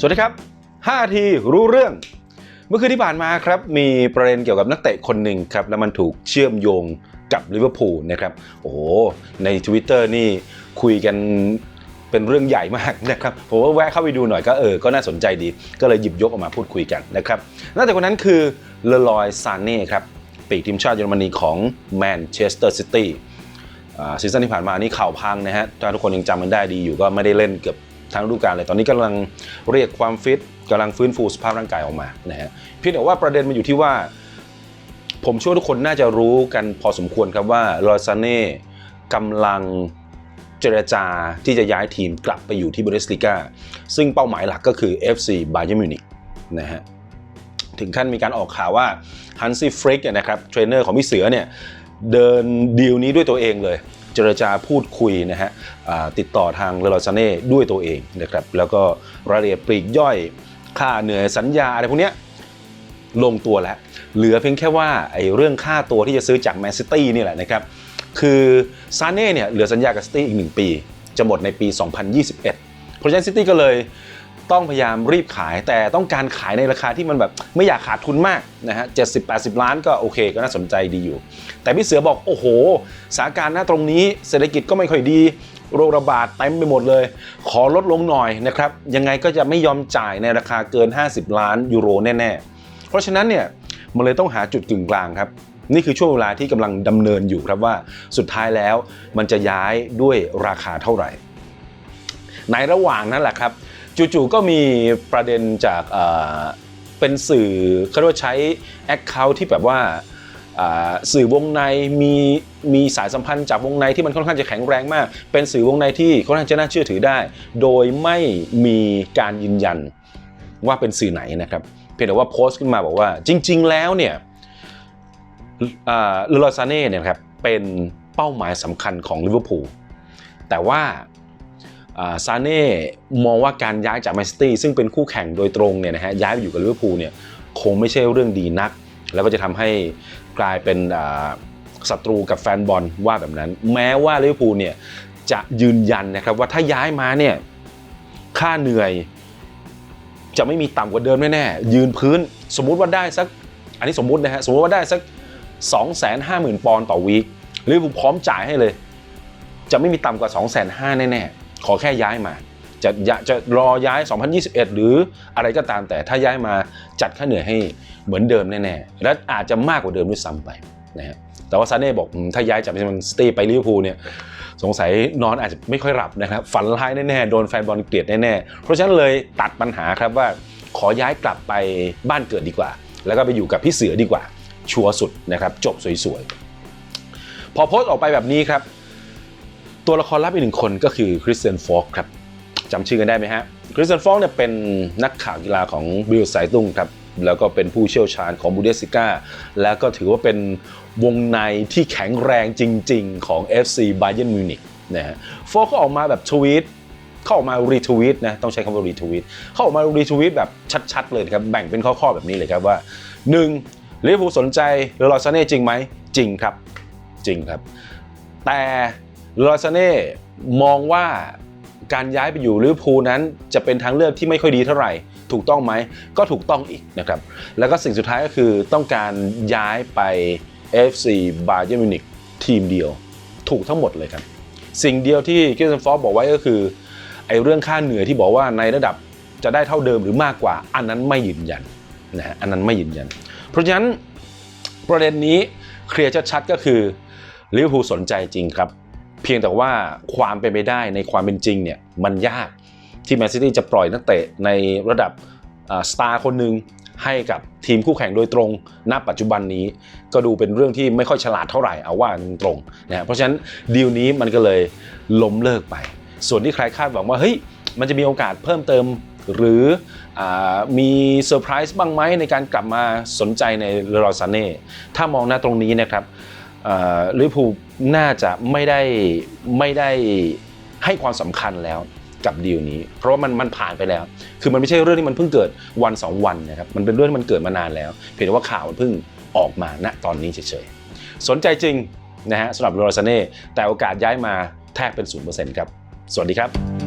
สวัสดีครับ 5 ทีรู้เรื่อง เมื่อคืนที่ผ่านมาครับมีประเด็นเกี่ยวกับนักเตะคนหนึ่งครับแล้วมันถูกเชื่อมโยงกับลิเวอร์พูลนะครับ โอ้โห ใน Twitter นี่คุยกันเป็นเรื่องใหญ่มากนะครับ ผมว่าแวะเข้าไปดูหน่อยก็เออ ก็น่าสนใจดี ก็เลยหยิบยกออกมาพูดคุยกันนะครับนักเตะคนนั้นคือเลลอยซานเน่ครับปีกทีมชาติเยอรมนีของแมนเชสเตอร์ซิตี้อ่าซีซั่นที่ผ่านมานี่ข่าวพังนะฮะถ้าทุกคนยังจำมันได้ดีอยู่ก็ไม่ได้เล่นเกือบ ทั้งฤดูกาลเลยตอนนี้กำลังเรียกความฟิตกำลังฟื้นฟูสภาพร่างกายออกมานะฮะเพียงแต่ว่าประเด็นมันอยู่ที่ว่า ผมเชื่อทุกคนน่าจะรู้กันพอสมควรครับว่าลอซาเน่กำลังเจรจาที่จะย้ายทีมกลับไปอยู่ที่บูเดสลิกาซึ่งเป้าหมายหลักก็คือ FC Bayern Munich นะฮะถึงขั้นมีการออกข่าวว่าฮันซี่ฟริกนะครับเทรนเนอร์ของพี่เสือเนี่ยเดินดีลนี้ด้วยตัวเองเลย เจรจาพูดคุยนะฮะติดต่อทางเลลอซาเน่ด้วยตัวเองนะครับแล้วก็รายละเอียดปลีกย่อยค่าเหนื่อยสัญญาอะไรพวกเนี้ยลงตัวแล้ว เหลือเพียงแค่ว่าไอ้เรื่องค่าตัวที่จะซื้อจากแมนซิตี้นี่แหละนะครับ คือซาเน่เนี่ยเหลือสัญญากับซิตี้อีก 1 ปี จะหมดในปี 2021 เพราะฉะนั้นซิตี้ก็เลย ต้องพยายามรีบขาย แต่ต้องการขายในราคาที่มันแบบไม่อยากขาดทุนมากนะฮะ70-80ล้านก็โอเคก็น่าสนใจดีอยู่ แต่พี่เสือบอกโอ้โหสถานการณ์หน้าตรงนี้เศรษฐกิจก็ไม่ค่อยดีโรคระบาดเต็มไปหมดเลย ขอลดลงหน่อยนะครับยังไงก็จะไม่ยอมจ่ายในราคาเกิน 50 ล้านยูโรแน่ๆ เพราะฉะนั้นเนี่ยมันเลยต้องหาจุดกึ่งกลางครับนี่คือช่วงเวลาที่กำลังดำเนินอยู่ครับว่าสุดท้ายแล้วมันจะย้ายด้วยราคาเท่าไหร่ ในระหว่างนั้นแหละครับ จู่ๆก็มีประเด็นจากเป็นสื่อเขาเรียกว่าใช้ Account ที่แบบว่าสื่อวงในมีมีสายสัมพันธ์จากวงในที่มันค่อนข้างจะแข็งแรงมาก เป็นสื่อวงในที่ค่อนข้างจะน่าเชื่อถือได้ โดยไม่มีการยืนยันว่าเป็นสื่อไหนนะครับ เพียงแต่ว่าโพสต์ขึ้นมาบอกว่า จริง ๆ แล้วเนี่ยเลอซาเน่เนี่ยครับเป็นเป้าหมายสำคัญของลิเวอร์พูลแต่ว่า ซาเน่มองว่าการย้ายจากแมนซิตี้ซึ่งเป็นคู่แข่งโดยตรงเนี่ยนะฮะย้ายไปอยู่กับลิเวอร์พูลเนี่ยคงไม่ใช่เรื่องดีนัก แล้วก็จะทำให้กลายเป็นศัตรูกับแฟนบอลว่าแบบนั้น แม้ว่าลิเวอร์พูลเนี่ยจะยืนยันนะครับว่าถ้าย้ายมาเนี่ยค่าเหนื่อยจะไม่มีต่ำกว่าเดิมแน่ๆยืนพื้นสมมุติว่าได้สักอันนี้สมมุตินะฮะสมมติว่าได้สัก 250,000 ปอนด์ต่อวีคลิเวอร์พูลพร้อมจ่ายให้เลย จะไม่มีต่ำกว่า 2 5 0 0 0แน่ๆ ขอแค่ย้ายมาจะจะรอย้าย 2021 หรืออะไรก็ตามแต่ถ้าย้ายมาจัดค่าเหนื่อยให้เหมือนเดิมแน่ๆ และอาจจะมากกว่าเดิมด้วยซ้ำไปนะฮะแต่ว่าซาเน่บอกถ้าย้ายจากแมนซิตี้ไปลิเวอร์พูลเนี่ยสงสัยนอนอาจจะไม่ค่อยหลับนะครับ ฝันร้ายแน่ๆ โดนแฟนบอลเกลียดแน่ๆ เพราะฉะนั้นเลยตัดปัญหาครับว่าขอย้ายกลับไปบ้านเกิดดีกว่า แล้วก็ไปอยู่กับพี่เสือดีกว่า ชัวร์สุดนะครับจบสวยๆ พอโพสต์ออกไปแบบนี้ครับ ตัวละครลับอีกหนึ่งคนก็คือคริสเตียนฟอกครับจำชื่อกันได้ไหมฮะคริสเตียนฟอกเนี่ยเป็นนักข่าวกีฬาของบิลไซตุงครับแล้วก็เป็นผู้เชี่ยวชาญของบูเดสซิก้าแล้วก็ถือว่าเป็นวงในที่แข็งแรงจริง ๆ ของ FC Bayern Munich นะฮะฟอกก็ออกมาแบบทวีตเข้าออกมารีทวีตนะต้องใช้คำว่ารีทวีตเข้าออกมารีทวีตแบบชัดๆเลยครับแบ่งเป็นข้อๆแบบนี้เลยครับว่า 1. ลิเวอร์พูลสนใจเลลอซาเน่จริงไหมจริงครับจริงครับ แต่ ลอซาเน่มองว่าการย้ายไปอยู่ลิเวอร์พูลนั้นจะเป็นทางเลือกที่ไม่ค่อยดีเท่าไหร่ ถูกต้องไหมก็ถูกต้องอีกนะครับ แล้วก็สิ่งสุดท้ายก็คือต้องการย้ายไป FC Bayern Munich ทีมเดียว ถูกทั้งหมดเลยครับ สิ่งเดียวที่คิสเซนฟอร์บอกไว้ก็คือไอ้เรื่องค่าเหนื่อยที่บอกว่าในระดับจะได้เท่าเดิมหรือมากกว่า อันนั้นไม่ยืนยันนะฮะอันนั้นไม่ยืนยัน เพราะฉะนั้นประเด็นนี้เคลียร์ชัดๆก็คือลิเวอร์พูลสนใจจริงครับ เพียงแต่ว่าความเป็นไปได้ในความเป็นจริงเนี่ยมันยากที่แมนซิตี้จะปล่อยนักเตะในระดับสตาร์คนหนึ่งให้กับทีมคู่แข่งโดยตรง ณ ปัจจุบันนี้ ก็ดูเป็นเรื่องที่ไม่ค่อยฉลาดเท่าไหร่เอาว่าตรงๆนะเพราะฉะนั้นดีลนี้มันก็เลยล้มเลิกไป ส่วนที่ใครคาดหวังว่าเฮ้ยมันจะมีโอกาสเพิ่มเติมหรืออมีเซอร์ไพรส์บ้างไหมในการกลับมาสนใจในเลรอซาเน่ถ้ามองหน้าตรงนี้นะครับ ลิเวอร์พูลน่าจะไม่ได้ไม่ได้ให้ความสำคัญแล้วกับดีลนี้ เพราะว่ามันมันผ่านไปแล้ว คือมันไม่ใช่เรื่องที่มันเพิ่งเกิดวันสองวันนะครับ มันเป็นเรื่องที่มันเกิดมานานแล้ว เพียงแต่ว่าข่าวมันเพิ่งออกมาณตอนนี้เฉยๆ สนใจจริงนะฮะสำหรับเลรซาเน่แต่โอกาสย้ายมาแทบเป็น 0%ครับ สวัสดีครับ